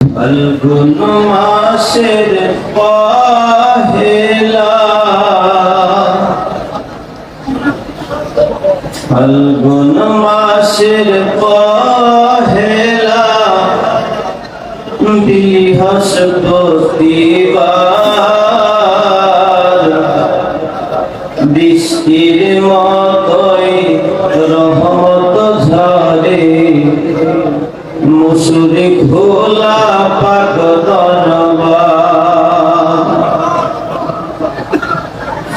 ফাল্গুন মাসের পহেলা ফাল্গুন মাসের পহেলা বৃহস্পতিবার বৃষ্টির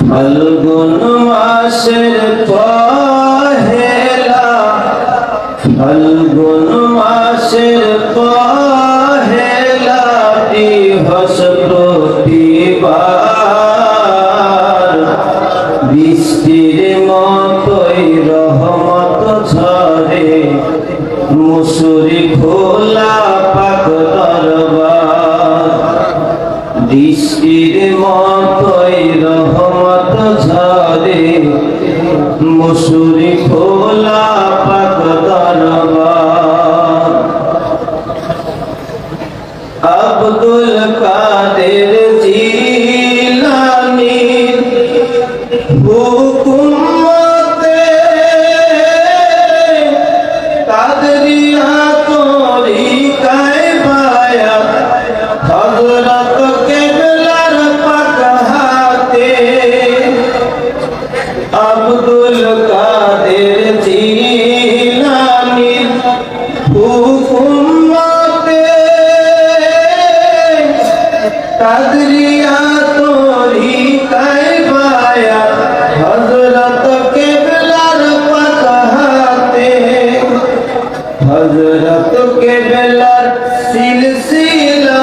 ফাল্গুন মাসের পহেলা ঝরে মুসুরি খোলা পাক দরবার। हज़रत के बेलर सिलसिला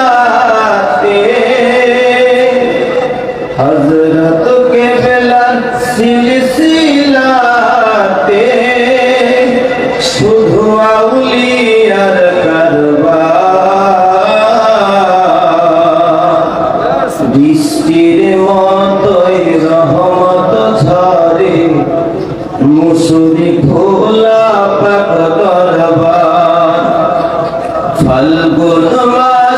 हज़रत के बेलर सिल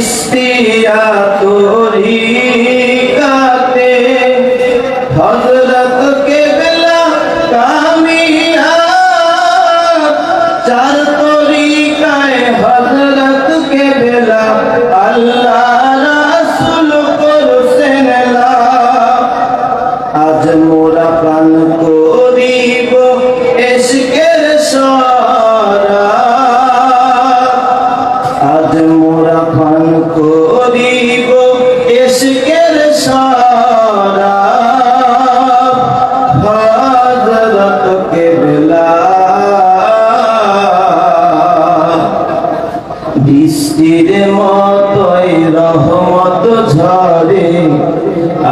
চিস্তিয়া হযরত কেবলা কামিয়া চার তরিকায় হযরত কেবলা আল্লাহ রাসূল করছেন আজ মোরা প্রাণ করিব হযরত কেবলা বৃষ্টির মতোই রহমত ঝরে,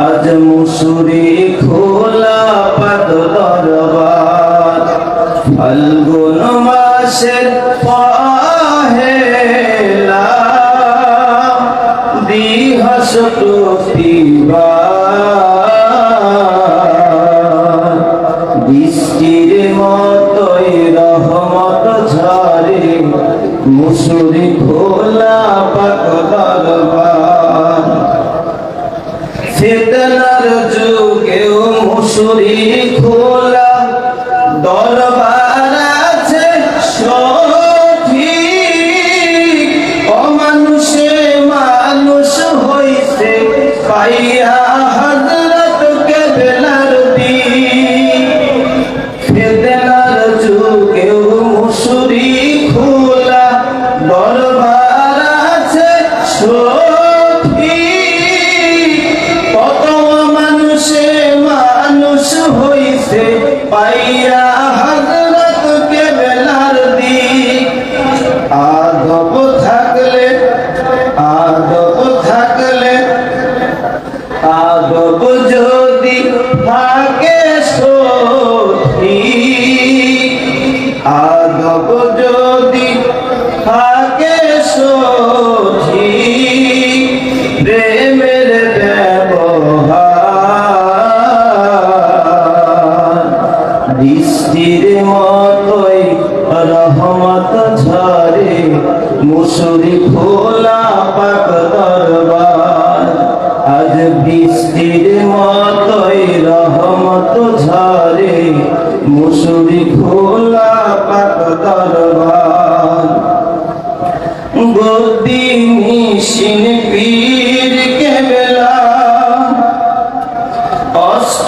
আজ মুসুরি খোলা পাত দরবার। ফাল্গুন মাসের পহেলা বৃহস্পতিবার ঝরে মুসুরি ভোলা পাক দরবার ফিতনার যুগেও মুসুরি সকল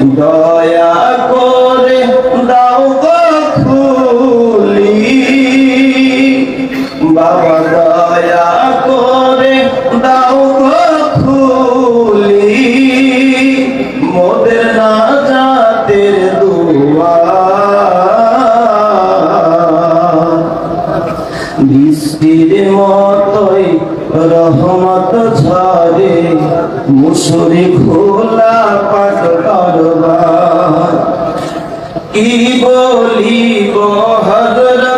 দয়া বলিব হজরা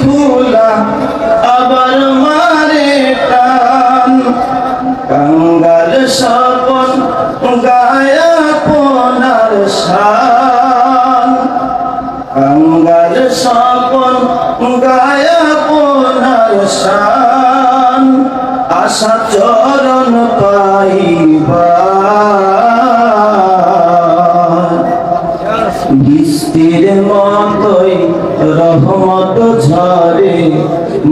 খোলা, আবার মারে টান কঙ্গাল সপন গায়া পোনার শান। কঙ্গাল সপন গায়া পোনার শান। আশা চরণ পাইবা। বিস্তির মা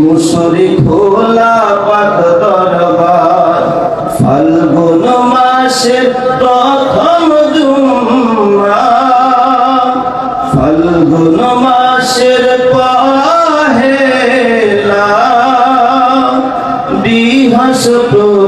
মুসুরি খোলা পাত দরবার ফাল্গুন মাসের প্রথম জুম্মা ফাল্গুন মাসের পাহেলা বৃহস্পতিবার।